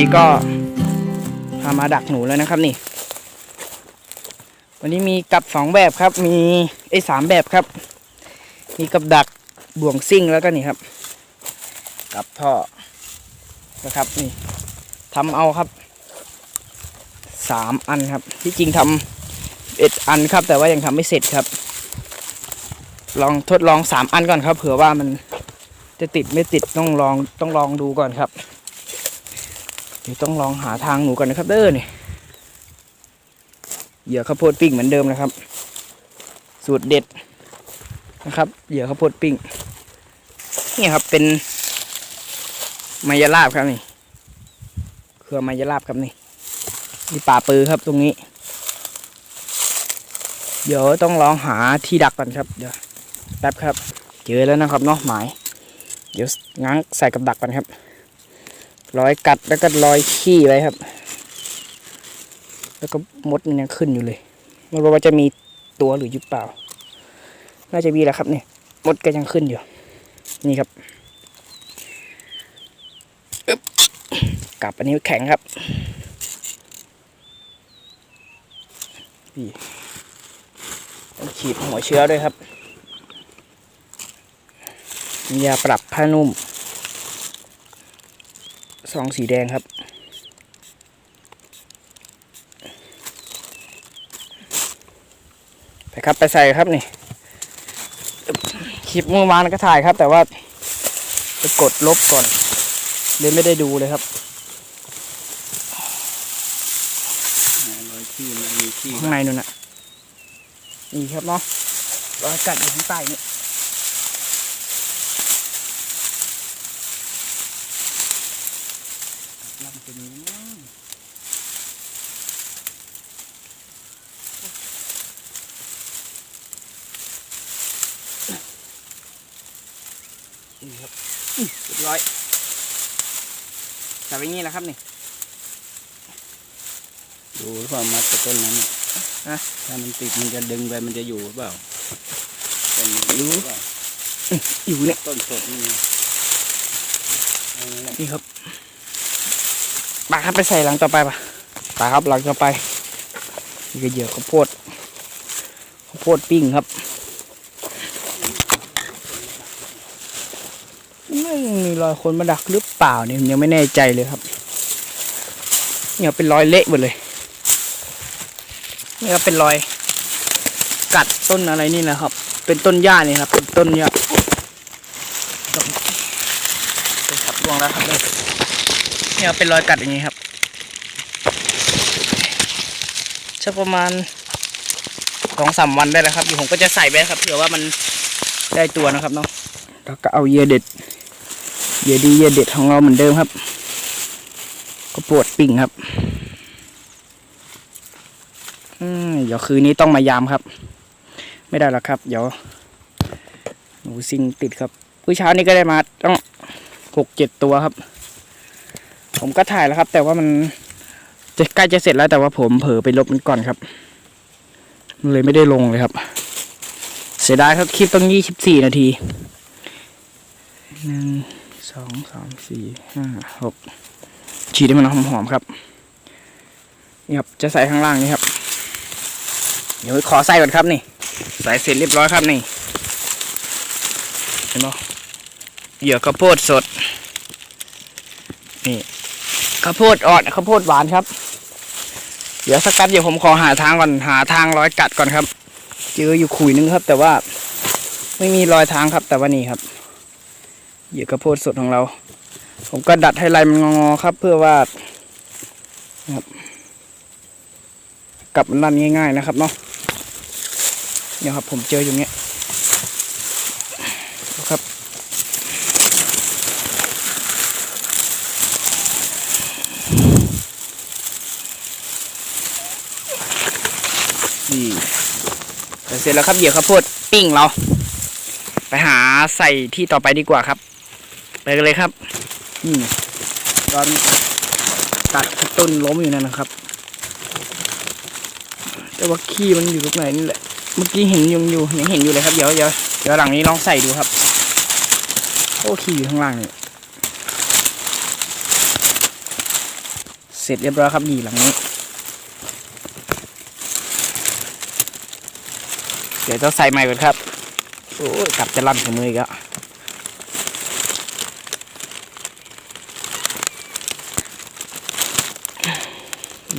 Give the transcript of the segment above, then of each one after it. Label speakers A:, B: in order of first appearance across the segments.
A: นนี้ก็พามาดักหนูแล้วนะครับนี่ วันนี้มีกับสองแบบครับ มีไอ้สามแบบครับ มีกับดักบ่วงซิ่งแล้วก็นี่ครับ กับท่อนะครับนี่ทำเอาครับสามอันครับ ที่จริงทำเอ็ดอันครับ แต่ว่ายังทำไม่เสร็จครับ ลองทดลองสามอันก่อนครับ เผื่อว่ามันจะติดไม่ติดต้องลองต้องลองดูก่อนครับ เดี๋ยวต้องลองหาทางหนูก่อนนะครับเด้อนี่เหยื่อข้าวโพดปิ้งเหมือนเดิมนะครับ สูตรเด็ดนะครับเหยื่อข้าวโพดปิ้งนี่ครับเป็นมายาลาบครับนี่เครือมายาลาบครับนี่นี่ป่าปือครับตรงนี้ เดี๋ยวต้องลองหาที่ดักก่อนครับเดี๋ยวแป๊บครับ เจอแล้วนะครับเนาะหมาย เดี๋ยวง้างใส่กับดักก่อนครับ รอยกัดแล้วก็รอยขี้ไว้ครับ แล้วก็มดมันยังขึ้นอยู่เลยไม่รู้ว่าจะมีตัวหรือยุบเปล่า น่าจะมีแหละครับเนี่ยมดก็ยังขึ้นอยู่ นี่ครับอึ๊บกลับอันนี้แข็งครับนี่ฉีดหัวเชื้อด้วยครับยาปรับผ้านุ่ม ซองสีแดงครับ ไปครับไปใส่ครับนี่ คลิปเมื่อวานก็ถ่ายครับ แต่ว่าไปกดลบก่อน เลยไม่ได้ดูเลยครับ
B: รอยขี้มันมีขี้
A: ข้างในนู่นน่ะ นี่ครับเนาะรอยกัดอยู่ข้างใต้นี่ลำเป็นนี้มั้ง นี่ครับอื้อเรียบร้อยจับไว้งี้แหละครับนี่
B: ดูหรือเปล่ามัดกับต้นนั้นน่ะ
A: ฮะ
B: ถ้ามันติดมันจะดึงไปมันจะอยู่หรือเปล่าต้นนี้อยู่หรือเปล่า
A: อยู่เนี่ย
B: ต้นสดนี่ไงเอางั้นแหละ
A: นี่ครับปาครับไปใส่หลังต่อไปปะปาครับหลังต่อไปนี่ก็เหยื่อข้าวโพดข้าวโพดปิ้งครับ ไม่มีรอยคนมาดักหรือเปล่าเนี่ยยังไม่แน่ใจเลยครับเนี่ยเป็นรอยเละหมดเลยนี่ก็เป็นรอย กัดต้นอะไรนี่นะครับ เป็นต้นหญ้านี่ครับ เป็นต้นหญ้าไปขับลวงแล้วครับเนี่ยเป็นรอยกัดอย่างนี้ครับสักประมาณสองสามวันได้แล้วครับเดี๋ยวผมก็จะใส่ไปครับเผื่อว่ามันได้ตัวนะครับเนาะแล้วก็เอาเยื่อเด็ด เยดีเยื่อเด็ดของเราเหมือนเดิมครับก็ปวดปิ่งครับอืมเดี๋ยวคืนนี้ต้องมายามครับ ไม่ได้หรอกครับ เดี๋ยวหนูซิงติดครับผู้เช้านี้ก็ได้มาต้องหกเจ็ดตัวครับ ผมก็ถ่ายแล้วครับ แต่ว่ามันจะใกล้จะเสร็จแล้วแต่ว่าผมเผลอไปลบมันก่อนครับเลยไม่ได้ลงเลยครับ เสียดายครับคลิปต้องยี่สิบสี่นาทีหนึ่ง สองสามสี่ห้าหกฉีดให้มันหอมๆครับนี่ครับจะใส่ข้างล่างนี่ครับ เดี๋ยวขอใส่ก่อนครับนี่ ใส่เสร็จเรียบร้อยครับนี่เห็นไหมเหยื่อข้าวโพดสด นี่ข้าวโพดอ่อนข้าวโพดหวานครับ เดี๋ยวสักแป๊บเดี๋ยวผมขอหาทางก่อนหาทางร้อยกัดก่อนครับ เจออยู่ขุยนึงครับ แต่ว่าไม่มีรอยทางครับแต่ว่านี่ครับ เหยื่อข้าวโพดสดของเรา ผมก็ดัดให้ลายมันงอๆครับ เพื่อว่าครับกลับมันลั่นง่าย ๆ นะครับเนาะเนี่ยครับผมเจออย่างเงี้ยครับนี่เสร็จแล้วครับเหยื่อข้าวโพดปิ้งเรา ไปหาใส่ที่ต่อไปดีกว่าครับ กันเลยครับนี่ตอนตัดต้นล้มอยู่นั่นนะครับ แต่ว่าขี้มันอยู่ตรงไหนนี่แหละ เมื่อกี้เห็นยังอยู่ยังเห็นอยู่เลยครับ เดี๋ยวเดี๋ยวเดี๋ยวหลังนี้ลองใส่ดูครับ โอ้ขี้อยู่ข้างล่างเนี่ยเสร็จเรียบร้อยครับนี่หลังนี้เดี๋ยวจะใส่ใหม่ก่อนครับ โอ้ยกลับจะลั่นของมืออีกแล้ว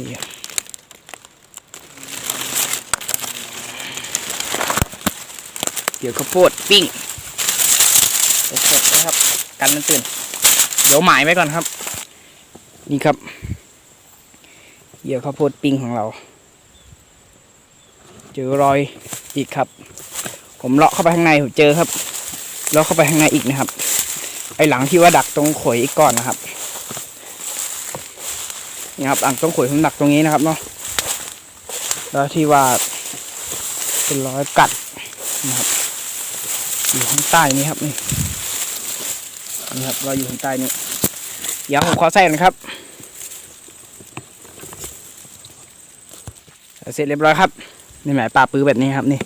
A: นี่ครับเดี๋ยวข้าวโพดปิ้งสดๆนะครับ กันมันตื่น เดี๋ยวหมายไว้ก่อนครับ นี่ครับเหยื่อข้าวโพดปิ้งของเรา เจอรอยอีกครับ ผมเลาะเข้าไปข้างในผมเจอครับเลาะเข้าไปข้างในอีกนะครับ ไอหลังที่ว่าดักตรงขอยอีกก่อนนะครับ นี่ครับหลังตรงขอยผมดักตรงนี้นะครับเนาะแล้วที่ว่าเป็นรอยกัดนะครับอยู่ข้างใต้นี้ครับนี่นี่ครับเราอยู่ข้างใต้นี้เดี๋ยวผมขอใส่กันครับเสร็จเรียบร้อยครับนี่หมายปลาปื้อแบบนี้ครับนี่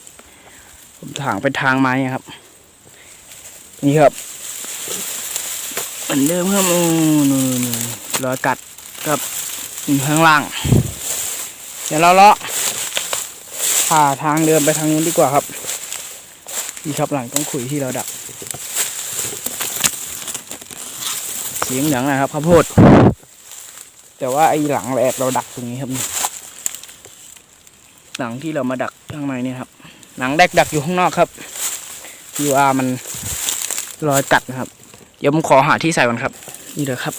A: ผมถางเป็นทางไม้ครับ นี่ครับเหมือนเดิมครับโอ้นู่นรอยกัดกับ อยู่ข้างล่าง เดี๋ยวเราเลาะผ่าทางเดินไปทางนู้นดีกว่าครับนี่ครับหลังต้องขุยที่เราดัก เสียงเหลืองนะครับข้าวโพดแต่ว่าไอ้หลังแอบเราดักตรงนี้ครับหนังที่เรามาดักข้างในเนี่ยครับหนังแดกดักอยู่ข้างนอกครับ UR มันรอยกัดนะครับ เดี๋ยวผมขอหาที่ใส่ก่อนครับ นี่เลยครับ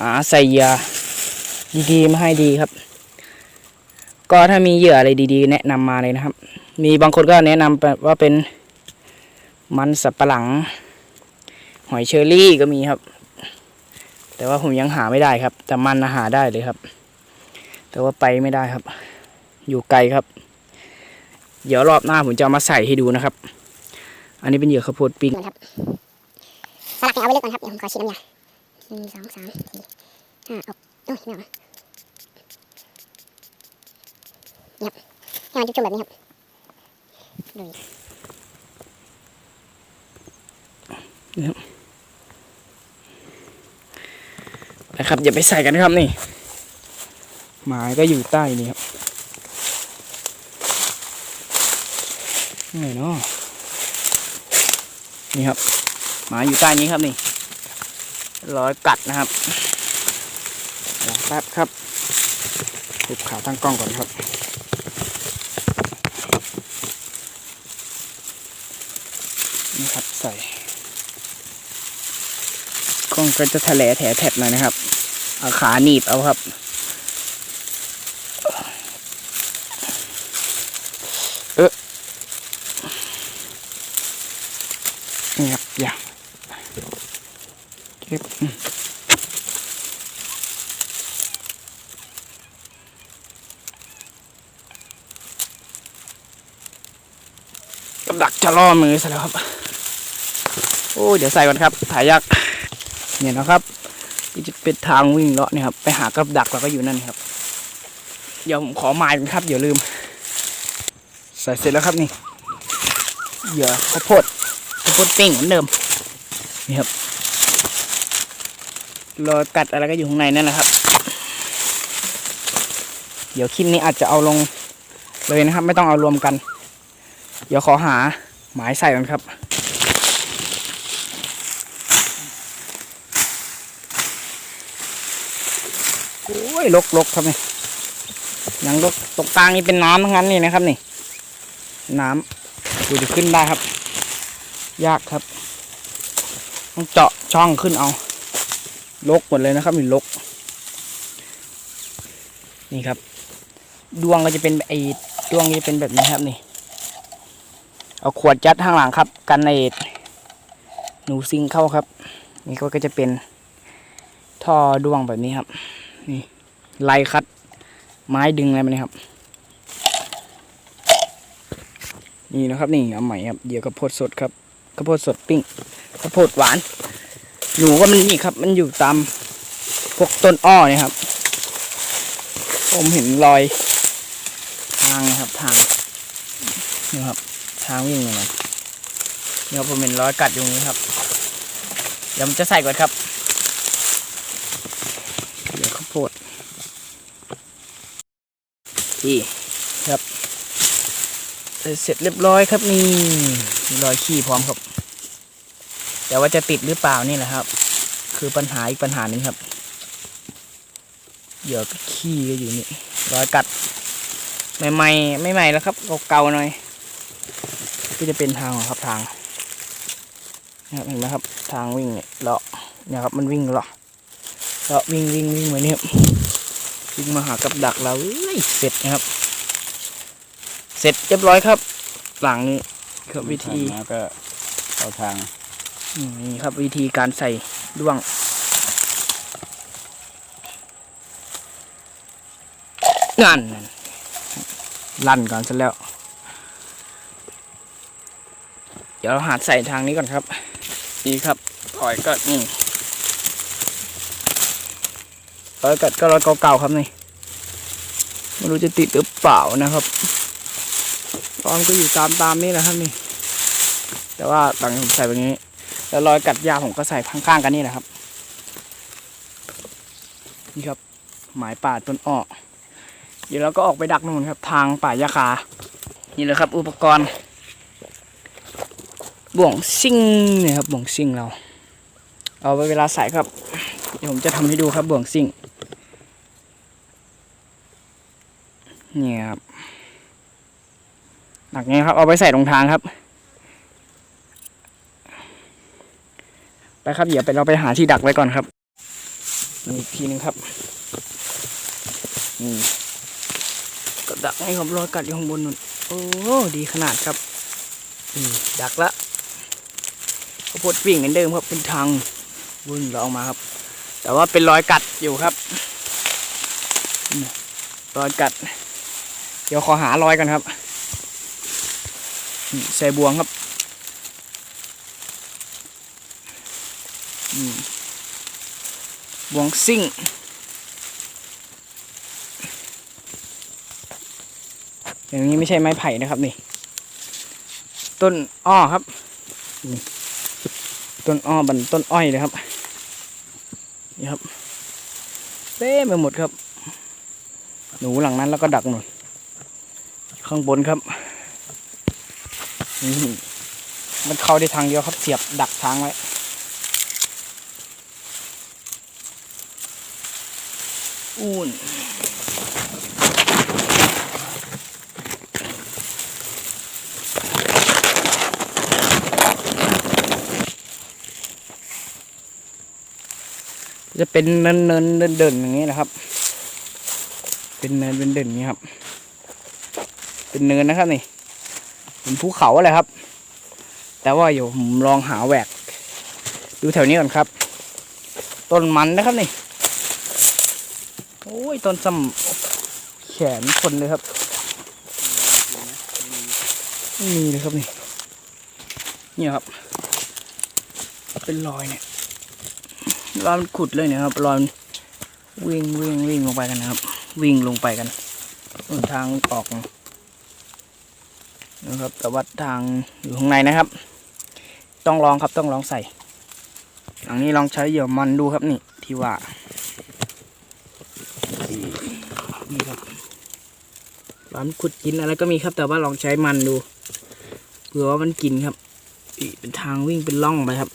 A: หาใส่ยื่อ ดีๆ มาให้ดีครับ ก็ถ้ามีเหยื่ออะไรดีๆ แนะนำมาเลยนะครับ มีบางคนก็แนะนำแบบว่าเป็นมันสับปะหลัง หอยเชอรี่ก็มีครับ แต่ว่าผมยังหาไม่ได้ครับ แต่มันหาได้เลยครับ แต่ว่าไปไม่ได้ครับ อยู่ไกลครับ เดี๋ยวรอบหน้าผมจะามาใส่ให้ดูนะครับ อันนี้เป็นเหยื่อข้าวโพดปิ้ง
C: ก่อนครับสลักเนี่ยเอาไว้เลือกก่อนครับเดี๋ยวผมขอชิมน้ำยาหนึ่งสองสามสี่ห้าหกโอ้ยไม่เอา นี่ครับให้มันจุ่มๆแบบนี้ครับดู
A: นะครับอย่าไปใส่กันนะครับนี่หมายก็อยู่ใต้นี่ครับไหนเนาะนี่ครับ หมาอยู่ใต้นี้ครับนี่ร้อยกัดนะครับแป๊บครับหุบขาตั้งกล้องก่อนครับนี่ครับใส่กล้องก็จะทะเลแถแถบหน่อยนะครับ เอาขาหนีบเอาครับเออนี่ครับอย่าเก็บกับดักจะล่อมือซะแล้วครับ โอ้เดี๋ยวใส่ก่อนครับถ่ายยากเนี่ยนะครับที่จะเป็นทางวิ่งเลาะเนี่ยครับไปหากับดักเราก็อยู่นั่นครับเดี๋ยวผมขอหมายกันครับอย่าลืม ใส่เสร็จแล้วครับนี่เหยื่อข้าวโพดข้าวโพดปิ้งเหมือนเดิมนี่ครับรอยกัดอะไรก็อยู่ข้างในนั่นแหละครับ เดี๋ยวคลิปนี้อาจจะเอาลงเลยนะครับ ไม่ต้องเอารวมกัน เดี๋ยวขอหาหมายใส่ก่อนครับ โอ้ยลกลกครับนี่ยังลกตกกลางนี่เป็นน้ำทั้งนั้นนี่นะครับนี่ น้ำดูจะขึ้นได้ครับ ยากครับ ต้องเจาะช่องขึ้นเอาลกหมดเลยนะครับนี่ลก นี่ครับ ดวงก็จะเป็นไอ้ดวงจะเป็นแบบนี้ครับนี่เอาขวดยัดข้างหลังครับ กันไอ้หนูซิงเข้าครับ นี่ก็จะเป็นท่อดวงแบบนี้ครับ นี่ไล่คัด ไม้ดึงอะไรมาเนี่ยครับ นี่นะครับนี่เอาใหม่ครับเหยื่อข้าวโพดสดครับข้าวโพดสดปิ้งข้าวโพดหวาน หนูก็มันนี่ครับ มันอยู่ตามพวกต้นอ้อเนี่ยครับ ผมเห็นรอย ทางนะครับทางนี่ครับ ทางวิ่งเลยนะนี่ครับผมเห็นรอยกัดอยู่นี้ครับเดี๋ยวผมจะใส่ก่อนครับเหยื่อข้าวโพด นี่ครับเสร็จเรียบร้อยครับนี่มีรอยขี้พร้อมครับ แต่ว่าจะติดหรือเปล่านี่แหละครับ คือปัญหาอีกปัญหาหนึ่งครับเหยื่อก็ขี้ก็อยู่นี่รอยกัดใหม่ๆไม่ใหม่แล้วครับเก่าๆหน่อยก็จะเป็นทางของครับทางนะครับเห็นไหมครับ ทางวิ่งเนี่ยเลาะเนี่ยครับมันวิ่งเลาะเลาะวิ่งวิ่งวิ่งมาเนี่ยครับ วิ่งมาหากับดักเราเอ้ยเสร็จนะครับ เสร็จเรียบร้อยครับ หลังนี้ครับวิธี
B: มาก็เข้าทาง
A: อืมนี่ครับวิธีการใส่ด้วงงานนั่นลั่นก่อนซะแล้ว เดี๋ยวเราหาใส่ทางนี้ก่อนครับ นี่ครับถอยก็นี่ ถอยกัดก็รอยเก่าๆครับนี่ไม่รู้จะติดหรือเปล่านะครับตอนก็อยู่ตามตามๆนี่แหละครับนี่ แต่ว่าตอนนี้ผมใส่แบบนี้ แล้วรอยกัดยาผมก็ใส่ข้างๆกันนี่แหละครับ นี่ครับ หมายป่าต้นอ้อเดี๋ยวเราก็ออกไปดักนู่นครับ ทางป่ายาคา นี่เลยครับ อุปกรณ์บ่วงซิ่งเนี่ยครับบ่วงซิ่งเรา เอาไว้เวลาใส่ครับ เดี๋ยวผมจะทำให้ดูครับบ่วงซิ่ง นี่ครับหนักไงครับ เอาไปใส่ตรงทางครับ ไปครับเดี๋ยวไปเราไปหาที่ดักไว้ก่อนครับนี่อีกทีหนึงครับนี่ก็ดักให้ผมรอยกัดอยู่ข้างบนนู่นโอ้ดีขนาดครับนี่ดักละข้าวโพดวิ่งเหมือนเดิมครับเป็นทางวิ่งเราออกมาครับ แต่ว่าเป็นรอยกัดอยู่ครับรอยกัด เดี๋ยวขอหารอยกันครับ ใส่บวงครับบวงซิ่ง อย่างนี้ไม่ใช่ไม้ไผ่นะครับนี่ ต้นอ้อครับ ต้นอ้อบันต้นอ้อยเลยครับ นี่ครับเต้ไปหมดครับ หนูหลังนั้นแล้วก็ดักหนุน ข้างบนครับนี่มันเข้าได้ทางเดียวครับเสียบดักทางไว้อุ่นจะเป็นเนินเนินเดินเดินอย่างนี้นะครับ เป็นเนินเป็นเดินอย่างนี้ครับ เป็นเนินนะครับนี่เป็นภูเขาอะไรครับ แต่ว่าอยู่ผมลองหาแหวก ดูแถวนี้ก่อนครับ ต้นมันนะครับนี่โอ้ยต้นซ้ำแขนคนเลยครับไม่มีเลยครับนี่เนี่ยครับ เป็นรอยเนี่ยรอยมันขุดเลยเนี่ยครับรอยมันวิ่งวิ่งวิ่งลงไปกันนะครับ วิ่งลงไปกันหนทางออก นะครับแต่ว่าทางอยู่ข้างในนะครับ ต้องลองครับต้องลองใส่หลังนี้ลองใช้เหยื่อมันดูครับนี่ที่ว่านี่ครับร้านขุดกินอะไรก็มีครับ แต่ว่าลองใช้มันดูเผื่อว่ามันกินครับอีเป็นทางวิ่งเป็นร่องไปครับ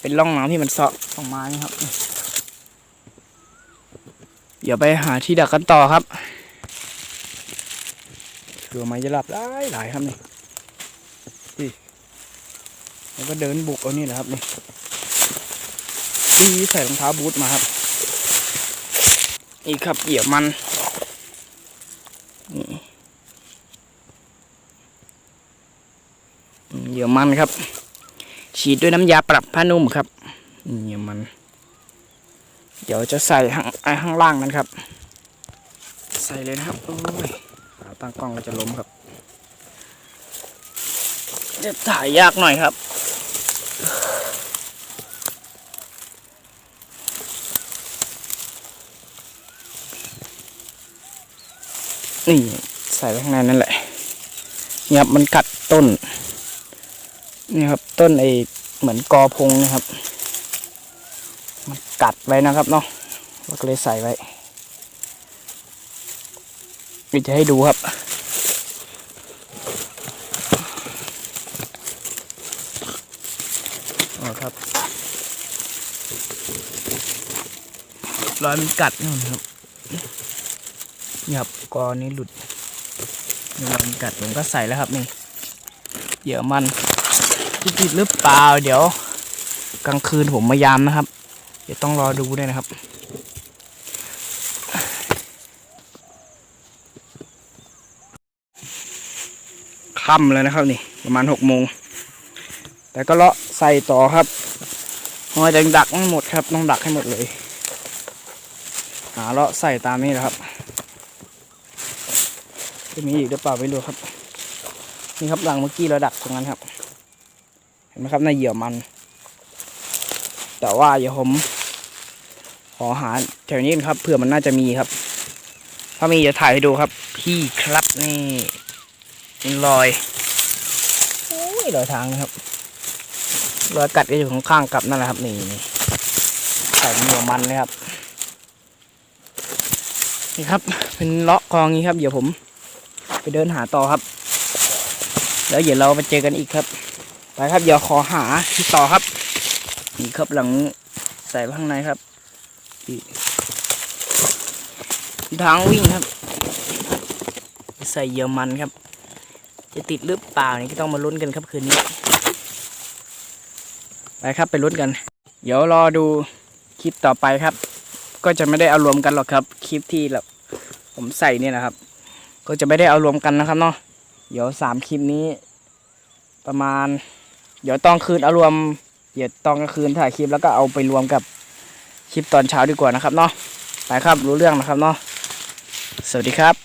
A: เป็นร่องน้ำที่มันเซาะออกมานี่ครับ เดี๋ยวไปหาที่ดักกันต่อครับ เผื่อมันจะหลับได้หลายครับนี่นี่แล้วก็เดินบุกเอานี่แหละครับนี่ดีใส่รองเท้าบูทมาครับนี่ครับเหยียบมันเหยื่อมันครับ ฉีดด้วยน้ำยาปรับผ้านุ่มครับเหยื่อมัน เดี๋ยวจะใส่ข้างไอ้ข้างล่างนั้นครับ ใส่เลยนะครับโอ้ย ตั้งกล้องก็จะล้มครับจะถ่ายยากหน่อยครับ นี่ใส่ไว้ข้างในนั่นแหละเนี่ยครับมันกัดต้น นี่ครับต้นไอเหมือนกอพงนะครับ มันกัดไว้นะครับเนาะเราก็เลยใส่ไว้เดี๋ยวจะให้ดูครับ อ๋อครับ รอยมันกัดนู่นครับนี่ครับกอนี้หลุดรอยมันกัดผมก็ใส่แล้วครับนี่เหยื่อมันติดหรือเปล่าเดี๋ยว กลางคืนผมมายามนะครับ เดี๋ยวต้องรอดูด้วยนะครับค่ำแล้วนะครับนี่ประมาณหกโมง แต่ก็เลาะใส่ต่อครับหอยแดงดักไม่หมดครับ ต้องดักให้หมดเลย หาเลาะใส่ตามนี้นะครับจะมีอีกหรือเปล่าไม่รู้ครับ นี่ครับหลังเมื่อกี้เราดักตรงนั้นครับ เห็นไหมครับในเหยื่อมัน แต่ว่าเดี๋ยวผม ขอหาแถวนี้ครับเผื่อมันน่าจะมีครับ ถ้ามีจะถ่ายให้ดูครับ พี่ครับนี่เป็นรอยโอ้ยรอยทางนะครับรอยกัดก็อยู่ข้างๆกับนั่นแหละครับนี่ใส่เป็นหัวมันเลยครับ นี่ครับ เป็นเลาะคลองนี้ครับ เดี๋ยวผม ไปเดินหาต่อครับ แล้วเดี๋ยวเราไปเจอกันอีกครับ ไปครับเดี๋ยวขอหาที่ต่อครับ นี่ครับหลังใส่ข้างในครับทางวิ่งครับ ใส่เยื่อมันครับ จะติดหรือเปล่านี่ก็ต้องมาลุ้นกันครับคืนนี้ ไปครับไปลุ้นกัน เดี๋ยวรอดูคลิปต่อไปครับ ก็จะไม่ได้เอารวมกันหรอกครับ คลิปที่แบบ ผมใส่เนี่ยนะครับ ก็จะไม่ได้เอารวมกันนะครับเนาะเดี๋ยวสามคลิปนี้ ประมาณ เดี๋ยวตอนคืนเอารวม เดี๋ยวตอนกลางคืนถ่ายคลิปแล้วก็เอาไปรวมกับคลิปตอนเช้าดีกว่านะครับเนาะไปครับรู้เรื่องนะครับเนาะสวัสดีครับ